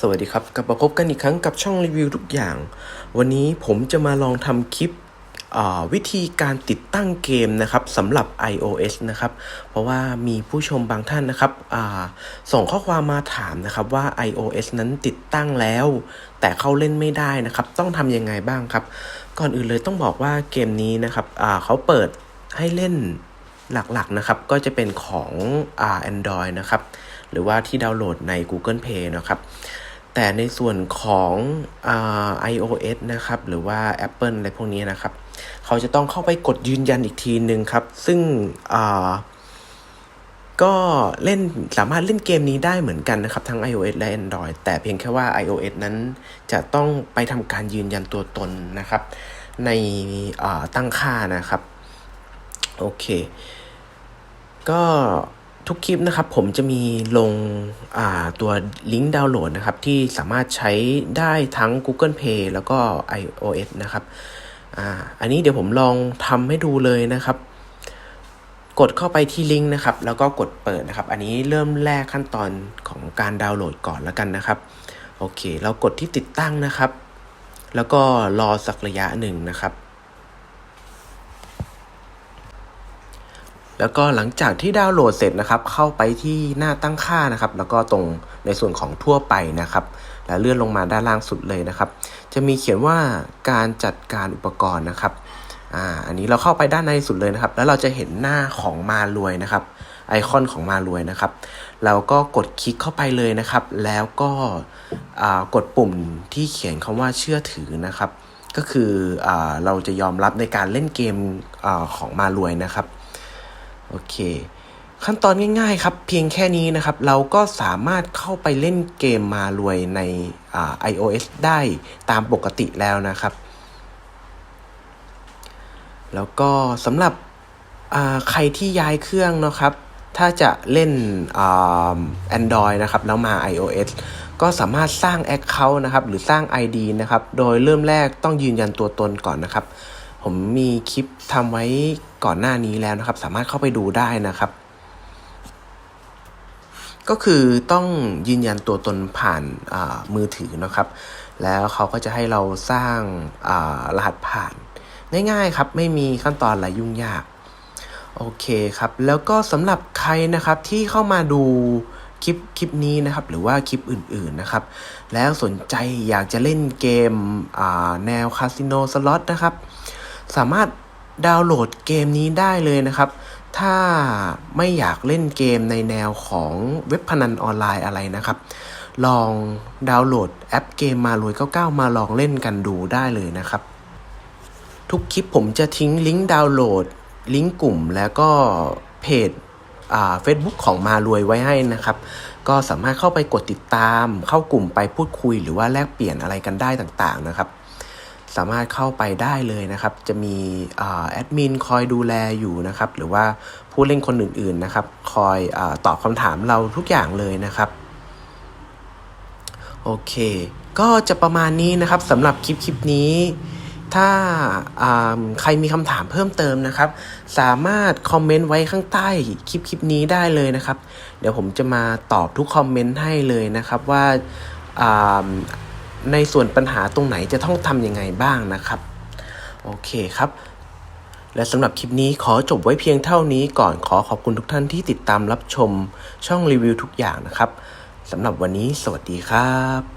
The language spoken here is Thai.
สวัสดีครับกลับมาพบกันอีกครั้งกับช่องรีวิวทุกอย่าง วันนี้ผมจะมาลองทำคลิปวิธีการติดตั้งเกมนะครับสำหรับ iOS นะครับ เพราะว่ามีผู้ชมบางท่านนะครับส่งข้อความมาถามนะครับว่า iOS นั้นติดตั้งแล้ว แต่เข้าเล่นไม่ได้นะครับ ต้องทำยังไงบ้างครับ ก่อนอื่นเลยต้องบอกว่าเกมนี้นะครับเขาเปิดให้เล่นหลักๆนะครับ ก็จะเป็นของอ Android นะครับ หรือว่าที่ดาวน์โหลดใน Google Play นะครับ แต่ในส่วนของอ iOS นะครับ หรือว่า Apple อะไรพวกนี้นะครับ เขาจะต้องเข้าไปกดยืนยันอีกทีหนึ่งครับ ซึ่งก็เล่นสามารถเล่นเกมนี้ได้เหมือนกันนะครับ ทั้ง iOS และ Android แต่เพียงแค่ว่า iOS นั้นจะต้องไปทำการยืนยันตัวตนนะครับ ในตั้งค่านะครับ โอเค ก็ ทุกคลิปนะครับผมจะมีลงตัวลิงก์ดาวน์โหลดนะครับที่สามารถใช้ได้ทั้ง Google Play แล้วก็ iOS นะครับออันนี้เดี๋ยวผมลองทำให้ดูเลยนะครับ กดเข้าไปที่ลิงก์นะครับ แล้วก็กดเปิดนะครับ อันนี้เริ่มแรกขั้นตอนของการดาวน์โหลดก่อนแล้วกันนะครับโอเค เรากดที่ติดตั้งนะครับ แล้วก็รอสักระยะหนึ่งนะครับ แล้วก็หลังจากที่ดาวน์โหลดเสร็จนะครับ เข้าไปที่หน้าตั้งค่านะครับ แล้วก็ตรงในส่วนของทั่วไปนะครับ แล้วเลื่อนลงมาด้านล่างสุดเลยนะครับ จะมีเขียนว่าการจัดการอุปกรณ์นะครับอ่าอันนี้เราเข้าไปด้านในสุดเลยนะครับ แล้วเราจะเห็นหน้าของมารวยนะครับ ไอคอนของมารวยนะครับ เราก็กดคลิกเข้าไปเลยนะครับ แล้วก็กดปุ่มที่เขียนคำว่าเชื่อถือนะครับ ก็คืออเราจะยอมรับในการเล่นเกมอของมารวยนะครับ โอเค ขั้นตอนง่ายๆครับ เพียงแค่นี้นะครับ เราก็สามารถเข้าไปเล่นเกมมารวยใน iOS ได้ตามปกติแล้วนะครับ แล้วก็สำหรับใครที่ย้ายเครื่องนะครับ ถ้าจะเล่น Android นะครับ แล้วมา iOS ก็สามารถสร้าง Account นะครับ หรือสร้าง ID นะครับ โดยเริ่มแรกต้องยืนยันตัวตนก่อนนะครับ ผมมีคลิปทำไว้ก่อนหน้านี้แล้วนะครับ สามารถเข้าไปดูได้นะครับ ก็คือต้องยืนยันตัวตนผ่านมือถือนะครับ แล้วเขาก็จะให้เราสร้างารหัสผ่าน ง่ายๆครับ ไม่มีขั้นตอนอะไรยุ่งยากโอเคครับ แล้วก็สำหรับใครนะครับที่เข้ามาดูคลิปคลิปนี้นะครับ หรือว่าคลิปอื่นๆนะครับ แล้วสนใจอยากจะเล่นเกมแนวคาสิโนสล็อตนะครับ สามารถดาวน์โหลดเกมนี้ได้เลยนะครับ ถ้าไม่อยากเล่นเกมในแนวของเว็บพนันออนไลน์อะไรนะครับ ลองดาวน์โหลดแอปเกมมารวย99มาลองเล่นกันดูได้เลยนะครับ ทุกคลิปผมจะทิ้งลิงก์ดาวน์โหลด ลิงก์กลุ่มแล้วก็เพจอ่า Facebook ของมารวยไว้ให้นะครับ ก็สามารถเข้าไปกดติดตาม เข้ากลุ่มไปพูดคุยหรือว่าแลกเปลี่ยนอะไรกันได้ต่างๆนะครับ สามารถเข้าไปได้เลยนะครับ จะมีแอดมินคอยดูแลอยู่นะครับ หรือว่าผู้เล่นคนอื่นๆนะครับ คอยอตอบคำถามเราทุกอย่างเลยนะครับ โอเค ก็จะประมาณนี้นะครับสำหรับคลิปคลิปนี้ถ้าใครมีคำถามเพิ่มเติมนะครับ สามารถคอมเมนต์ไว้ข้างใต้คลิปคลิปนี้ได้เลยนะครับ เดี๋ยวผมจะมาตอบทุกคอมเมนต์ให้เลยนะครับว่า ในส่วนปัญหาตรงไหนจะต้องทำยังไงบ้างนะครับ โอเคครับ และสำหรับคลิปนี้ขอจบไว้เพียงเท่านี้ก่อนขอขอบคุณทุกท่านที่ติดตามรับชมช่องรีวิวทุกอย่างนะครับสำหรับวันนี้สวัสดีครับ